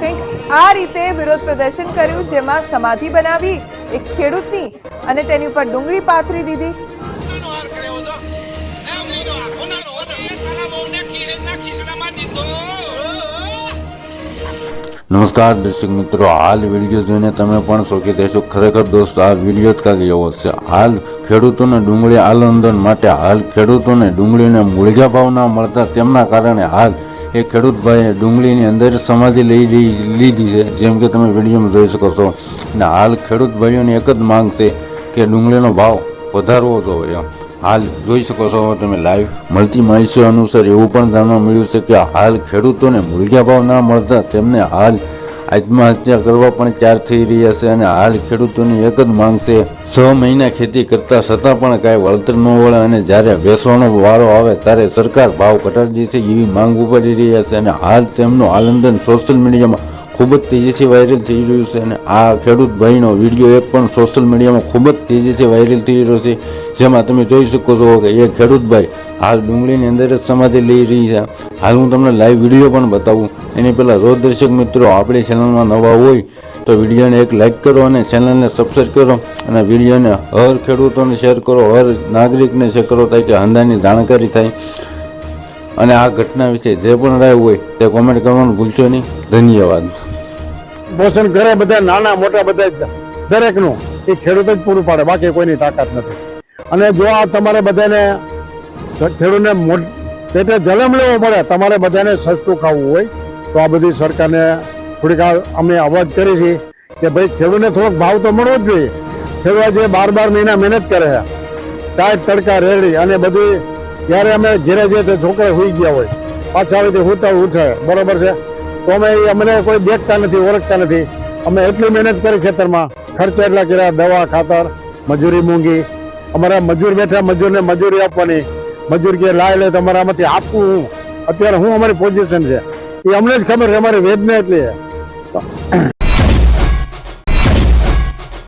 કંઈક આ રીતે વિરોધ પ્રદર્શન કર્યું જેમાં સમાધિ બનાવી એક ખેડૂતની અને તેની ઉપર ડુંગળી પાથરી દીધી. નમસ્કાર દર્શક મિત્રો. હાલ વીડિયો જોઈને તમે પણ શોખી થશો ખરેખર દોસ્તો આ વીડિયો જ કાંઈક એવો છે. હાલ ખેડૂતોને ડુંગળી આલંદન માટે હાલ ખેડૂતોને ડુંગળીને મૂળગા ભાવ ના મળતા તેમના કારણે હાલ એ ખેડૂત ભાઈએ ડુંગળીની અંદર સમાધિ લઈ લીધી છે. જેમ કે તમે વિડીયોમાં જોઈ શકો છો. અને હાલ ખેડૂત ભાઈઓની એક જ માંગ છે કે ડુંગળીનો ભાવ વધારવો જોઈએ. હાલ જોઈ શકો છો, તમે લાઈવ મળતી માહિતી અનુસાર એવું પણ જાણવા મળ્યું છે કે હાલ ખેડૂતોને મૂળિયા ભાવ ના મળતા તેમને હાલ આત્મહત્યા કરવા પણ ચાર થઈ રહ્યા છે અને હાલ ખેડૂતોની એક જ માંગ છે. છ મહિના ખેતી કરતા છતાં પણ કાંઈ વળતર ન વળે અને જ્યારે વેસવાનો વારો આવે ત્યારે સરકાર ભાવ ઘટાડી છે એવી માંગ ઉપાડી રહ્યા છે અને હાલ તેમનું આલંદન સોશિયલ મીડિયામાં ખૂબ જ તેજીથી વાયરલ થઈ રહ્યું છે અને આ ખેડૂત ભાઈનો વીડિયો એક પણ સોશિયલ મીડિયામાં ખૂબ જ તેજીથી વાયરલ થઈ રહ્યો છે. જેમાં તમે જોઈ શકો છો કે એ ખેડૂત ભાઈ હાલ ડુંગળીની અંદર જ સમાધિ લઈ રહી છે. હાલ હું તમને લાઈવ વીડિયો પણ બતાવું. એની પહેલાં રોજ દર્શક મિત્રો, આપણી ચેનલમાં નવા હોય તો વિડીયોને એક લાઈક કરો અને ચેનલને સબસ્ક્રાઈબ કરો અને વિડીયોને હર ખેડૂતોને શેર કરો, હર નાગરિકને શેર કરો તાકી હંદાની જાણકારી થાય. અને આ ઘટના વિશે જે પણ રાય હોય તે કોમેન્ટ કરવાનું ભૂલશો નહીં. ધન્યવાદ. પોષણ ઘરે બધા નાના, મોટા બધા દરેકનું એ ખેડૂત જ પૂરું પાડે, બાકી કોઈની તાકાત નથી. અને જો આ તમારે બધાને ખેડૂતને પેટે જલમ લેવો પડે, તમારે બધાને સસ્તું ખાવું હોય, તો આ બધી સરકારને થોડીક અમે અવાજ કરી છે કે ભાઈ, ખેડૂતને થોડોક ભાવ તો મળવો જ જોઈએ. ખેડૂત જે બાર બાર મહિના મહેનત કરે છે ટાઈટ તડકા, રેડી અને બધી, જ્યારે અમે ઘેરે જે છોકરા હોઈ ગયા હોય, પાછા આવે તે હોતા ઉઠે, બરોબર છે? તો અમે અમને કોઈ દેખતા નથી, ઓળખતા નથી. અમે એટલી મહેનત કરી ખેતરમાં. ખર્ચ એટલા કર્યા, દવા, ખાતર, મજૂરી મૂંગી. અમારા મજૂર બેઠા, મજૂરને મજૂરી આપવાની. મજૂર કે, લાય લે, તમારામાંથી આપવું હું. અત્યારે હું અમારી પોઝિશન છે. એ અમને જ ખબર છે, અમારી વેદના એટલી છે.